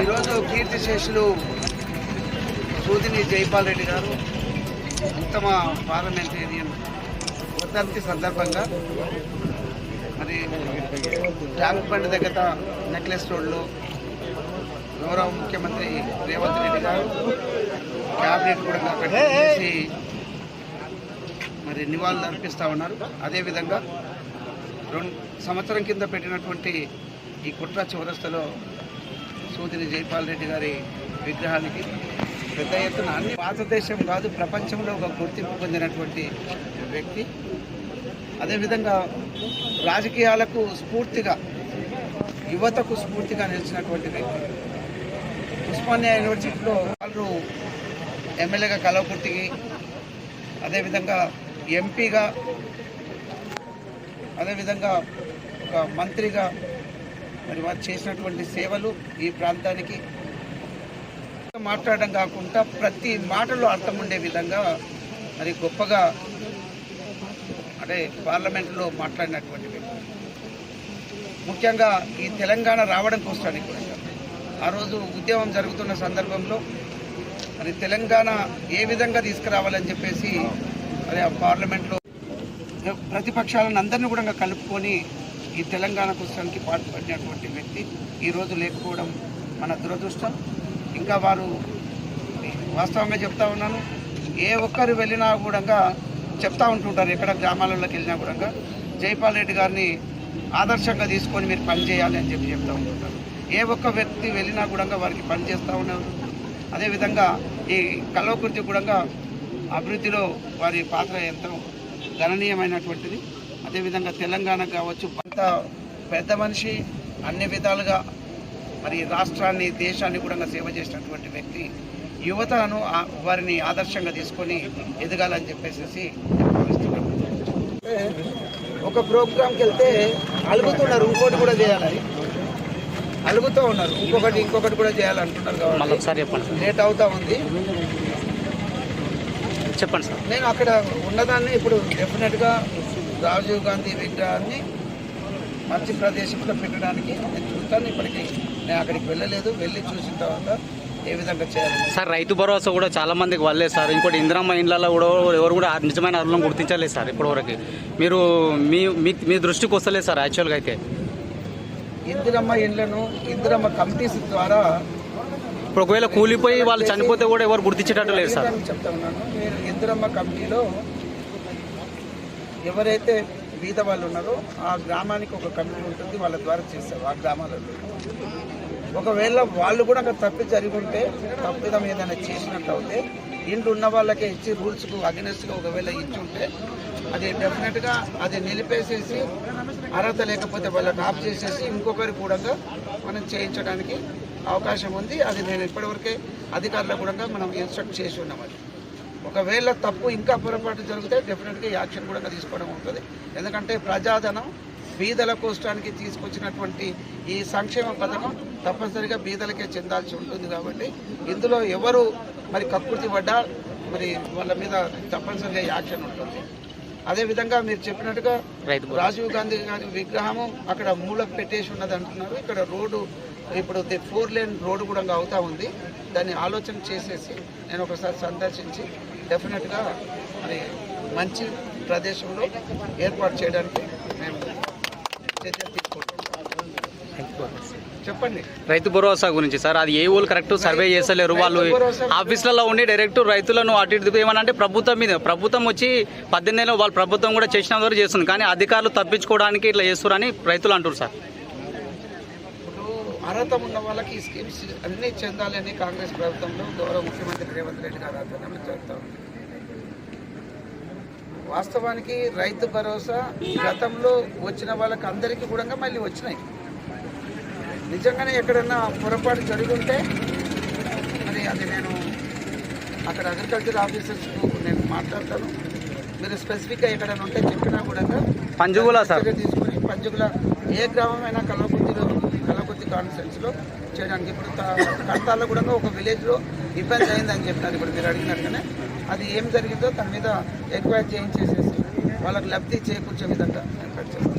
ఈరోజు కీర్తి శేషులు సూదిని జైపాల్ రెడ్డి గారు ఉత్తమ పార్లమెంటేరియన్ వర్ధంతి సందర్భంగా మరి ట్యాంక్ బండ్ దగ్గర నెక్లెస్ రోడ్లో గౌరవ ముఖ్యమంత్రి రేవంత్ రెడ్డి గారు క్యాబినెట్ కూడా అక్కడ మరి నివాళులు అర్పిస్తూ ఉన్నారు. అదేవిధంగా రెండు సంవత్సరం కింద పెట్టినటువంటి ఈ కుట్ర చౌరస్తలో సూదిని జైపాల్ రెడ్డి గారి విగ్రహానికి పెద్ద ఎత్తున అన్ని భారతదేశం కాదు ప్రపంచంలో ఒక గుర్తింపు పొందినటువంటి వ్యక్తి. అదేవిధంగా రాజకీయాలకు స్ఫూర్తిగా యువతకు స్ఫూర్తిగా నిలిచినటువంటి వ్యక్తి. ఉస్మానియా యూనివర్సిటీలో వాళ్ళు ఎమ్మెల్యేగా కలవకుర్తికి అదేవిధంగా ఎంపీగా అదేవిధంగా ఒక మంత్రిగా మరి వారు చేసినటువంటి సేవలు ఈ ప్రాంతానికి మాట్లాడడం కాకుండా ప్రతి మాటలో అర్థం ఉండే విధంగా మరి గొప్పగా అంటే పార్లమెంట్లో మాట్లాడినటువంటి ముఖ్యంగా ఈ తెలంగాణ రావడం కోసానికి కూడా ఆ రోజు ఉద్యమం జరుగుతున్న సందర్భంలో మరి తెలంగాణ ఏ విధంగా తీసుకురావాలని చెప్పేసి మరి ఆ పార్లమెంట్లో ప్రతిపక్షాలను అందరినీ కూడా కలుపుకొని ఈ తెలంగాణ కోసానికి పాటుపడినటువంటి వ్యక్తి ఈరోజు లేకపోవడం మన దురదృష్టం. ఇంకా వారు వాస్తవంగా చెప్తా ఉన్నాను ఏ ఒక్కరు వెళ్ళినా కూడా చెప్తా ఉంటుంటారు ఎక్కడ గ్రామాలలోకి వెళ్ళినా కూడా జైపాల్ రెడ్డి గారిని ఆదర్శంగా తీసుకొని మీరు పనిచేయాలి అని చెప్పి చెప్తూ ఉంటుంటారు. ఏ ఒక్క వ్యక్తి వెళ్ళినా కూడా వారికి పని చేస్తూ ఉన్నారు. అదేవిధంగా ఈ కలవకృతి కూడా అభివృద్ధిలో వారి పాత్ర ఎంతో గణనీయమైనటువంటిది. అదేవిధంగా తెలంగాణ కావచ్చు అంత పెద్ద మనిషి అన్ని విధాలుగా మరి రాష్ట్రాన్ని దేశాన్ని కూడా సేవ చేసినటువంటి వ్యక్తి యువతను వారిని ఆదర్శంగా తీసుకొని ఎదగాలని చెప్పేసి. ఒక ప్రోగ్రామ్కి వెళ్తే అలుగుతున్నారు ఇంకోటి కూడా చేయాలని. అలుగుతూ ఉన్నారు ఇంకొకటి ఇంకొకటి కూడా చేయాలంటున్నారు కాబట్టి లేట్ అవుతా ఉంది. చెప్పండి సార్. నేను అక్కడ ఉన్నదాన్ని ఇప్పుడు డెఫినెట్గా రాజీవ్ గాంధీ విగ్రహాన్ని మంచి ప్రదేశంలో పెట్టడానికి నేను చూస్తాను. ఇప్పటికీ నేను అక్కడికి వెళ్ళలేదు. వెళ్ళి చూసిన తర్వాత ఏ విధంగా చేయాలి? సార్ రైతు భరోసా కూడా చాలా మందికి వల్లేదు సార్. ఇంకోటి ఇందిరమ్మ ఇండ్లలో కూడా ఎవరు కూడా నిజమైన అర్హులను గుర్తించలేదు సార్ ఇప్పటివరకు. మీరు మీ మీ మీ దృష్టికి వస్తలేదు సార్ యాక్చువల్గా అయితే. ఇందిరమ్మ ఇండ్లను ఇందిరమ్మ కమిటీస్ ద్వారా ఇప్పుడు ఒకవేళ కూలిపోయి వాళ్ళు చనిపోతే కూడా ఎవరు గుర్తించేటట్టు లేదు సార్. నేను చెప్తా ఉన్నాను. మీరు ఇందిరమ్మ కమిటీలో ఎవరైతే బీద వాళ్ళు ఉన్నారో ఆ గ్రామానికి ఒక కమిటీ ఉంటుంది వాళ్ళ ద్వారా చేస్తారు ఆ గ్రామాలలో. ఒకవేళ వాళ్ళు కూడా అక్కడ తప్పి జరిగి ఉంటే తప్పిదం ఏదైనా చేసినట్టు అయితే ఇండ్లు ఉన్న వాళ్ళకే ఇచ్చి రూల్స్కు అగెనెస్ట్గా ఒకవేళ ఇచ్చి ఉంటే అది డెఫినెట్గా అది నిలిపేసేసి అర్హత లేకపోతే వాళ్ళకి ఆఫ్ చేసేసి ఇంకొకరి కూడా మనం చేయించడానికి అవకాశం ఉంది. అది నేను ఇప్పటివరకే అధికారులకు కూడా మనం ఇన్స్ట్రక్ట్ చేసి ఉన్నాం అది. ఒకవేళ తప్పు ఇంకా పొరపాటు జరిగితే డెఫినెట్గా యాక్షన్ కూడా తీసుకోవడం ఉంటుంది. ఎందుకంటే ప్రజాధనం బీదల కోష్టానికి తీసుకొచ్చినటువంటి ఈ సంక్షేమ పథకం తప్పనిసరిగా బీదలకే చెందాల్సి ఉంటుంది కాబట్టి ఇందులో ఎవరు మరి కక్కుర్తి పడ్డా మరి వాళ్ళ మీద తప్పనిసరిగా యాక్షన్ ఉంటుంది. అదేవిధంగా మీరు చెప్పినట్టుగా. రాజీవ్ గాంధీ గారి విగ్రహము అక్కడ మూలకు పెట్టేసి ఉన్నది అంటున్నారు. ఇక్కడ రోడ్డు ఇప్పుడు ఫోర్ లేన్ రోడ్డు కూడా అవుతా ఉంది. దాన్ని ఆలోచన చేసేసి నేను ఒకసారి సందర్శించి డెఫినెట్గా మరి మంచి ప్రదేశంలో ఏర్పాటు చేయడానికి మేము చర్యలు తీసుకుంటాం చెప్పండి. రైతు భరోసా గురించి సార్ అది ఏ ఊళ్ళు కరెక్ట్ సర్వే చేస్తలేరు వాళ్ళు? ఆఫీసులలో ఉండి డైరెక్ట్ రైతులను అటు ఇటు ఏమనంటే ప్రభుత్వం మీద ప్రభుత్వం వచ్చి పద్దెనిమిది నెలలు వాళ్ళ ప్రభుత్వం కూడా చేసిన వరకు చేస్తుంది కానీ అధికారులు తప్పించుకోవడానికి ఇట్లా చేస్తున్నారని రైతులు అంటారు సార్. అర్హత ఉన్న వాళ్ళకి ఈ స్కీమ్స్ అన్నీ చెందాలని కాంగ్రెస్ ప్రభుత్వంలో గౌరవ ముఖ్యమంత్రి రేవంత్ రెడ్డి గారు ఆధ్వర్యంలో ఉంది వాస్తవానికి రైతు భరోసా గతంలో వచ్చిన వాళ్ళకి అందరికీ కూడా మళ్ళీ వచ్చినాయి. నిజంగానే ఎక్కడన్నా పొరపాటు జరిగి ఉంటే మరి అది నేను అక్కడ అగ్రికల్చర్ ఆఫీసర్స్కు నేను మాట్లాడతాను. మీరు స్పెసిఫిక్గా ఎక్కడైనా ఉంటే చెప్పినా కూడా పంజుగుల సార్. చర్య తీసుకొని పంచుకుల ఏ గ్రామమైనా కలవకుర్తిలో కలవకుర్తి కాన్స్టిట్యున్సీలో చేయడానికి ఇప్పుడు కడతాల్లో కూడా ఒక విలేజ్లో ఇబ్బంది అయిందని చెప్పినారు ఇప్పుడు మీరు అడిగినట్టుగానే అది ఏం జరిగిందో దాని మీద ఎంక్వైరీ చేయించేసేసి వాళ్ళకి లబ్ధి చేకూర్చే విధంగా నేను చేస్తాను.